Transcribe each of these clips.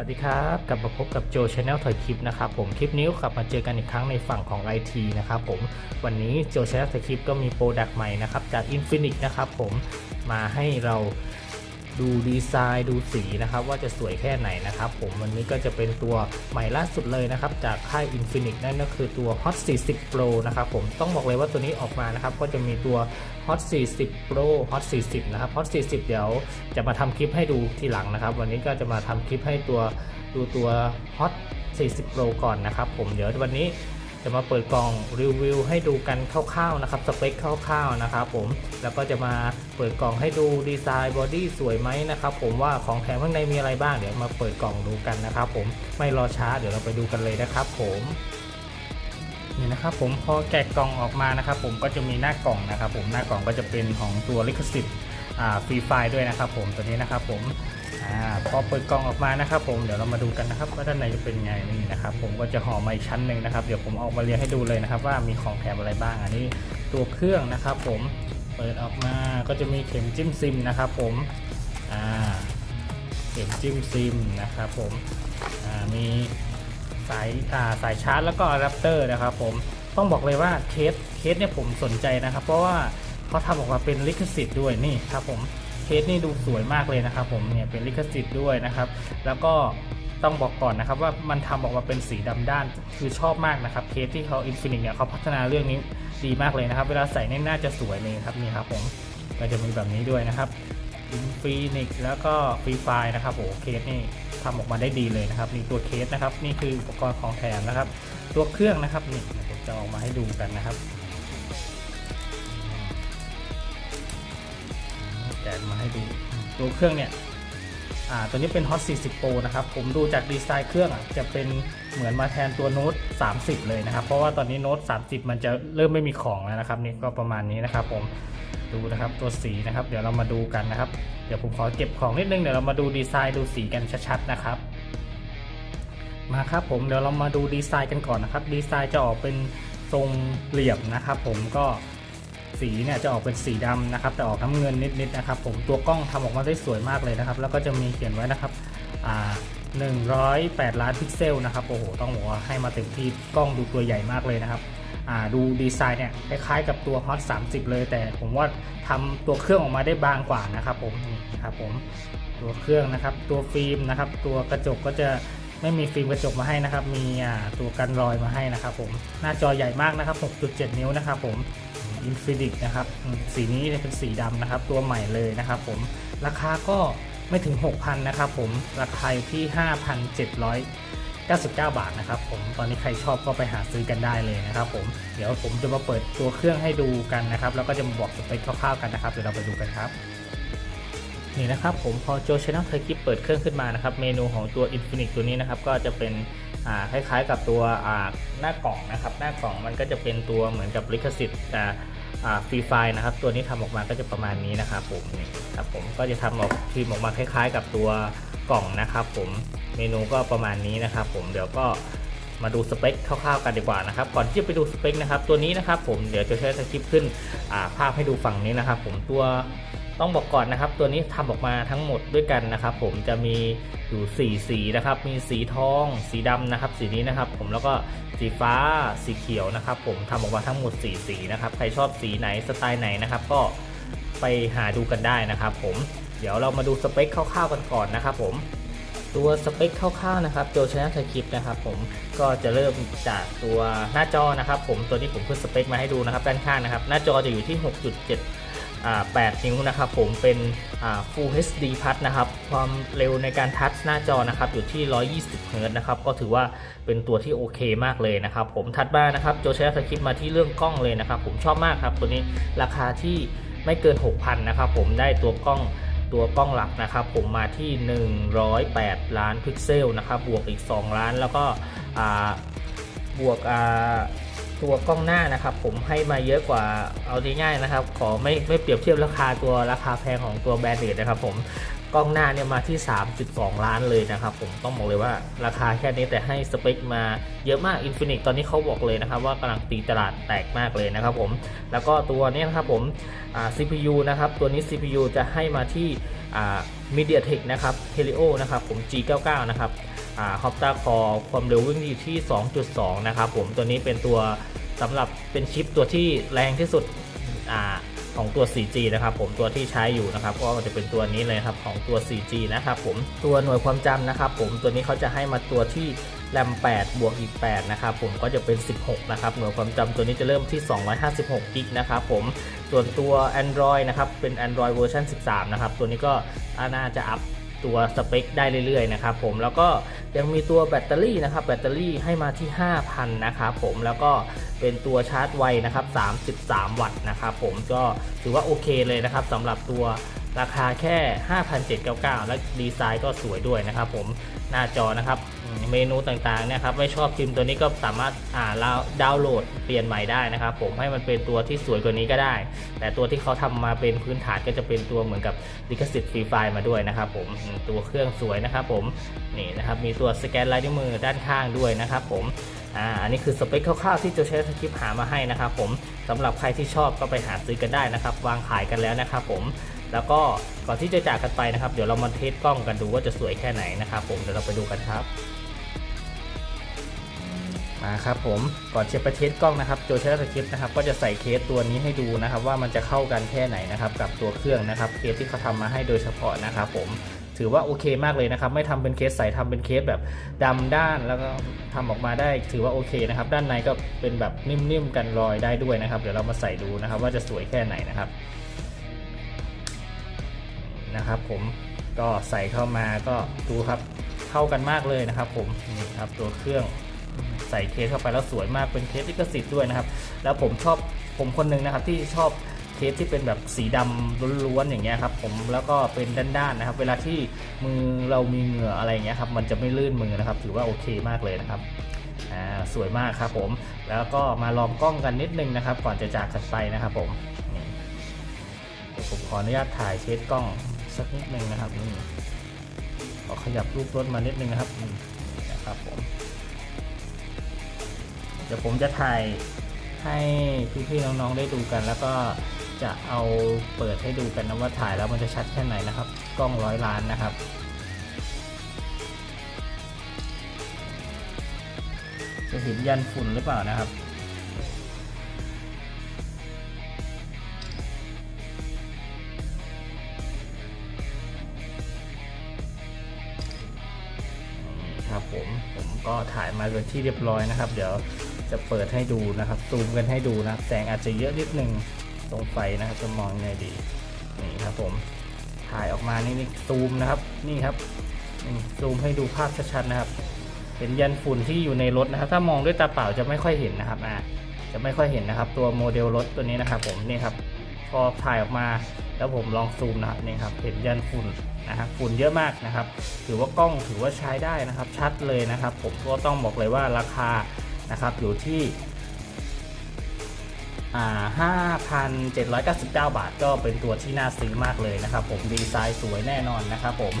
สวัสดีครับกลับมาพบกับโจชาแนลถอยคลิปนะครับผมคลิปนี้กลับมาเจอกันอีกครั้งในฝั่งของ IT นะครับผมวันนี้โจชาแนลถอยคลิปก็มีโปรดักต์ใหม่นะครับจาก Infinix นะครับผมมาให้เรา ดูดีไซน์ดูสีนะครับ ว่าจะสวยแค่ไหนนะครับผมวันนี้ก็จะเป็นตัวใหม่ล่าสุดเลยนะครับ จากค่าย Infinix นั่นก็คือตัว Hot 40 Pro นะครับผมต้องบอกเลยว่าตัวนี้ออกมานะครับ ก็จะมีตัว Hot 40 Pro Hot 40 นะครับ Hot 40 เดี๋ยวจะมาทำคลิปให้ดูทีหลังนะครับ วันนี้ก็จะมาทำคลิปให้ตัวดูตัว Hot 40 Pro ก่อนนะครับผมเดี๋ยววันนี้ จะมาเปิดกล่องรีวิวให้ดูกันคร่าวๆนะครับสเปคคร่าวๆนะครับผมแล้วก็จะมาเปิดกล่องให้ดูดีไซน์บอดี้สวยไหมนะครับผมว่าของแถมข้างในมีอะไรบ้างเดี๋ยวมาเปิดกล่องดูกันนะครับผมไม่รอช้าเดี๋ยวเราไปดูกันเลยนะครับผมนี่นะครับผมพอแกะกล่องออกมานะครับผมก็จะมีหน้ากล่องนะครับผมหน้ากล่องก็จะเป็นของตัวลิขสิทธิ์ฟรีไฟล์ด้วยนะครับผมตัวนี้นะครับผม อาพอเปิดกล่องออกมานะครับ ผมเดี๋ยวเรามาดูกันนะครับว่าด้านในจะเป็นไงนี่นะครับ ผมก็จะห่อมาอีกชั้นหนึ่งนะครับเดี๋ยวผมเอามาเรียงให้ดูเลยนะครับ ว่ามีของแถมอะไรบ้างอันนี้ตัวเครื่องนะครับ ผมเปิดออกมาก็จะมีเข็มจิ้มซิมนะครับ ผมอ่าเข็มจิ้มซิมนะครับผมอ่ามีสายอ่าสายชาร์จแล้วก็อะแดปเตอร์นะครับ ผมต้องบอกเลยว่าเคสเคสเนี่ยผมสนใจนะครับ เพราะว่าเขาทำออกมาเป็นลิขสิทธิ์ด้วยนี่ครับผม เคสนี่ดูสวยมากเลยนะครับผมเนี่ยเป็นลิขสิทธิ์ด้วยนะครับ แล้วก็ต้องบอกก่อนนะครับว่ามันทำออกมาเป็นสีดำด้าน คือชอบมากนะครับเคสที่เขาอินฟินิตเนี่ยเขาพัฒนาเรื่องนี้ดีมากเลยนะครับ เวลาใส่น่น่าจะสวยเลยครับนี่ครับผมก็จะมีแบบนี้ด้วยนะครับอินฟินิกแล้วก็ฟรีไฟนะครับโอ้เคสนี่ทำออกมาได้ดีเลยนะครับนี่ตัวเคสนะครับ นี่คืออุปกรณ์ของแถมนะครับ ตัวเครื่องนะครับนี่ผมจะออกมาให้ดูกันนะครับ มาให้ดูตัวเครื่องเนี่ยอ่าตัวนี้เป็น Hot 40 Pro นะครับ ผมดูจากดีไซน์เครื่องอะจะเป็นเหมือนมาแทนตัวโน้ต30 เลยนะครับ เพราะว่าตอนนี้โน้ต30 มันจะเริ่มไม่มีของแล้วนะครับ นี่ก็ประมาณนี้นะครับผมดูนะครับตัวสีนะครับ เดี๋ยวเรามาดูกันนะครับ เดี๋ยวผมขอเก็บของนิดนึงเดี๋ยวเรามาดูดีไซน์ดูสีกันชัดๆนะครับ มาครับผมเดี๋ยวเรามาดูดีไซน์กันก่อนนะครับ ดีไซน์จะออกเป็นทรงเหลี่ยมนะครับ ผมก็ สีเนี่ยจะออกเป็นสีดำนะครับ แต่ออกน้ำเงินนิดๆนะครับ ผมตัวกล้องทำออกมาได้สวยมากเลยนะครับ แล้วก็จะมีเขียนไว้นะครับอ่า108 ล้านพิกเซลนะครับโอ้โหต้องบอกว่าให้มาเต็มที่กล้องดูตัวใหญ่มากเลยนะครับอ่าดูดีไซน์เนี่ยคล้ายๆกับตัว Hot 30 เลย แต่ผมว่าทำตัวเครื่องออกมาได้บางกว่านะครับผมครับผมตัวเครื่องนะครับ ตัวฟิล์มนะครับ ตัวกระจกก็จะไม่มีฟิล์มกระจกมาให้นะครับ มีตัวกันรอยมาให้นะครับผมหน้าจอใหญ่มากนะครับ 6.7 นิ้วนะครับผม อินฟินิตนะครับ สีนี้เป็นสีดำนะครับ ตัวใหม่เลยนะครับผม ราคาก็ไม่ถึง 6,000 นะครับผม ราคาอยู่ที่ 5,799 บาทนะครับผม ตอนนี้ใครชอบก็ไปหาซื้อกันได้เลยนะครับผม เดี๋ยวผมจะมาเปิดตัวเครื่องให้ดูกันนะครับ แล้วก็จะมาบอกสเปคคร่าวๆกันนะครับ เดี๋ยวเราไปดูกันครับ นี่นะครับผมพอโจช anel ไทยคลิปเปิดเครื่องขึ้นมานะครับเมนูของตัว Infinix ตัวนี้นะครับก็จะเป็นคล้ายๆกับตัวหน้ากล่องนะครับหน้ากล่องมันก็จะเป็นตัวเหมือนกับลิขสิทธิ์ฟรีไฟล์นะครับตัวนี้ทำออกมาก็จะประมาณนี้นะครับผมนี่ครับผมก็จะทำออกพิมพ์ออกมาคล้าย ๆ กับตัวกล่องนะครับผมเมนูก็ประมาณนี้นะครับผมเดี๋ยวก็มาดูสเปคคร่าวๆกันดีกว่านะครับก่อนที่จะไปดูสเปคนะครับตัวนี้นะครับผมเดี๋ยวจะใช้สคริปต์ขึ้นภาพให้ดูฝั่งนี้นะครับผมตัว ต้องบอกก่อนนะครับ ตัวนี้ทำออกมาทั้งหมดด้วยกันนะครับ ผมจะมีอยู่ 4 สีนะครับ มีสีทอง สีดำนะครับ สีนี้นะครับ ผมแล้วก็สีฟ้าสีเขียวนะครับ ผมทำออกมาทั้งหมด 4 สีนะครับใครชอบสีไหนสไตล์ไหนนะครับ ก็ไปหาดูกันได้นะครับ ผมเดี๋ยวเรามาดูสเปคคร่าวๆกันก่อนนะครับ ผมตัวสเปคคร่าวๆนะครับโจชนะไทยคลิปนะครับผมก็จะเริ่มจากตัวหน้าจอนะครับ ผมตัวนี้ผมเพิ่มสเปคมาให้ดูนะครับด้านข้างนะครับ หน้าจอจะอยู่ที่ 6.7 8 นิ้วนะครับผมเป็นอ่า Full HD Plus นะครับความเร็วในการทัชหน้าจอนะครับอยู่ที่ 120เฮิร์ตซ์นะครับก็ถือว่าเป็นตัวที่โอเคมากเลยนะครับผมถัดมานะครับโจใช้สคริปต์มาที่เรื่องกล้องเลยนะครับผมชอบมากครับตัวนี้ราคาที่ไม่เกิน 6,000 นะครับผมได้ตัวกล้องตัวกล้องหลักนะครับผมมาที่ 108 ล้านพิกเซลนะครับบวกอีก 2 ล้านแล้วก็บวกอ่า ตัวกล้องหน้านะครับ ผมให้มาเยอะกว่าเอาง่ายๆนะครับ ขอไม่ไม่เปรียบเทียบราคาตัวราคาแพงของตัวแบรนด์อื่นนะครับ ผมกล้องหน้าเนี่ยมาที่ 3.2 ล้านเลยนะครับ ผมต้องบอกเลยว่าราคาแค่นี้แต่ให้สเปคมาเยอะมาก Infinix ตอนนี้เขาบอกเลยนะครับ ว่ากำลังตีตลาดแตกมากเลยนะครับ ผมแล้วก็ตัวเนี้นะครับผมอ่า CPU นะครับ ตัวนี้ CPU จะให้มาที่ MediaTek นะครับ Helio นะครับผม G99 นะครับอ่าคอความเร็ววิ่งอยู่ที่ 2.2 นะครับผมตัวนี้เป็นตัวสำหรับเป็นชิปตัวที่แรงที่สุดอของตัว 4G นะครับผมตัวที่ใช้อยู่นะครับก็จะเป็นตัวนี้เลยครับของตัว 4G นะครับผมตัวหน่วยความจำนะครับผมตัวนี้เขาจะให้มาตัวที่ แรม 8 บวกอีก 8 นะครับผมก็จะเป็น 16 นะครับ หน่วยความจำตัวนี้จะเริ่มที่ 256กิกนะครับผม ส่วนตัว Android นะครับ เป็น Android เวอร์ชัน13 นะครับ ตัวนี้ก็น่าจะอัพตัวสเปคได้เรื่อยๆนะครับผม แล้วก็ยังมีตัวแบตเตอรี่นะครับ แบตเตอรี่ให้มาที่ 5,000 นะครับผม แล้วก็เป็นตัวชาร์จไวนะครับ 33 วัตต์นะครับผม ก็ถือว่าโอเคเลยนะครับสำหรับตัวราคาแค่ 5,799 และดีไซน์ก็สวยด้วยนะครับผม หน้าจอนะครับเมนูต่างๆเนี่ยครับไม่ชอบพิมพ์ตัวนี้ก็สามารถอ่าดาวน์โหลดเปลี่ยนใหม่ได้นะครับ ผมให้มันเป็นตัวที่สวยกว่านี้ก็ได้ แต่ตัวที่เขาทำมาเป็นพื้นฐานก็จะเป็นตัวเหมือนกับลิขสิทธิ์ฟรีไฟล์มาด้วยนะครับ ผมตัวเครื่องสวยนะครับ ผมนี่นะครับมีตัวสแกนลายนิ้วมือด้านข้างด้วยนะครับ ผมอ่าอันนี้คือสเปคคร่าวๆที่โจเชสคริปหามาให้นะครับ ผมสำหรับใครที่ชอบก็ไปหาซื้อกันได้นะครับ วางขายกันแล้วนะครับ ผม แล้วก็ก่อนที่จะจากกันไปนะครับ เดี๋ยวเรามาเทสกล้องกันดูว่าจะสวยแค่ไหนนะครับ ผมเดี๋ยวเราไปดูกันครับมาครับผมก่อนจะไปเทสกล้องนะครับโจเชอร์สคริปต์นะครับก็จะใส่เคสตัวนี้ให้ดูนะครับ ว่ามันจะเข้ากันแค่ไหนนะครับ กับตัวเครื่องนะครับเคสที่เขาทำมาให้โดยเฉพาะนะครับผมถือว่าโอเคมากเลยนะครับ ไม่ทำเป็นเคสใสทำเป็นเคสแบบดำด้านแล้วก็ทำออกมาได้ถือว่าโอเคนะครับ ด้านในก็เป็นแบบนิ่มๆกันรอยได้ด้วยนะครับ เดี๋ยวเรามาใส่ดูนะครับ ว่าจะสวยแค่ไหนนะครับ นะครับผมก็ใส่เข้ามาก็ดูครับเข้ากันมากเลยนะครับผมนี่ครับตัวเครื่องใส่เคสเข้าไปแล้วสวยมากเป็นเคสลิขสิทธิ์ด้วยนะครับ แล้วผมชอบผมคนหนึงนะครับที่ชอบเคสที่เป็นแบบสีดำล้วนๆอย่างเงี้ยครับผมแล้วก็เป็นด้านๆนะครับ เวลาที่มือเรามีเหงื่ออะไรเงี้ยครับมันจะไม่ลื่นมือนะครับ ถือว่าโอเคมากเลยนะครับอ่าสวยมากครับผมแล้วก็มาลองกล้องกันนิดนึงนะครับ ก่อนจะจากกันไปนะครับผมนี่ผมขออนุญาตถ่ายเช็ดกล้อง สักนิดนึงนะครับนี่ขอขยับรูปรถมานิดนึงนะครับนี่นะครับผมเดี๋ยวผมจะถ่ายให้พี่ๆน้องๆได้ดูกัน แล้วก็จะเอาเปิดให้ดูกันนะว่าถ่ายแล้วมันจะชัดแค่ไหนนะครับ กล้องร้อยล้านนะครับจะเห็นยันฝุ่นหรือเปล่านะครับ ครับผมผมก็ถ่ายมาเป็นที่เรียบร้อยนะครับ เดี๋ยวจะเปิดให้ดูนะครับซูมกันให้ดูนะแสงอาจจะเยอะนิดนึงตรงไฟนะครับจะมองยังไงดีนี่ครับผมถ่ายออกมานี่นี่ซูมนะครับนี่ครับนี่ซูมให้ดูภาพชัดๆนะครับเห็นยันฝุ่นที่อยู่ในรถนะครับ ถ้ามองด้วยตาเปล่าจะไม่ค่อยเห็นนะครับอ่าจะไม่ค่อยเห็นนะครับ ตัวโมเดลรถตัวนี้นะครับผมนี่ครับ พอถ่ายออกมา แล้วผมลองซูมนะครับนี่ครับเห็นยันฝุ่นนะครับฝุ่นเยอะมากนะครับ ถือว่ากล้องถือว่าใช้ได้นะครับ ชัดเลยนะครับ ผมก็ต้องบอกเลยว่าราคานะครับอยู่ที่อ่า5,799 บาท ก็เป็นตัวที่น่าซื้อมากเลยนะครับ ผมดีไซน์สวยแน่นอนนะครับผม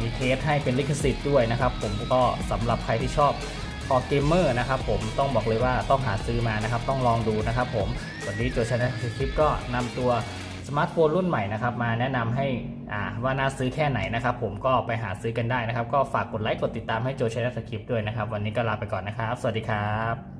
มีเคสให้เป็นลิขสิทธิ์ด้วยนะครับ ผมก็สำหรับใครที่ชอบ คอเกมเมอร์นะครับผมต้องบอกเลยว่าต้องหาซื้อมานะครับ ต้องลองดูนะครับผมวันนี้ตัวชนะคลิปก็นำตัวสมาร์ทโฟนรุ่นใหม่นะครับมาแนะนำให้ว่าน่าซื้อแค่ไหนนะครับ ผมก็ไปหาซื้อกันได้นะครับ ก็ฝากกดไลค์กดติดตามให้โจชนะสคริปด้วยนะครับ วันนี้ก็ลาไปก่อนนะครับ สวัสดีครับ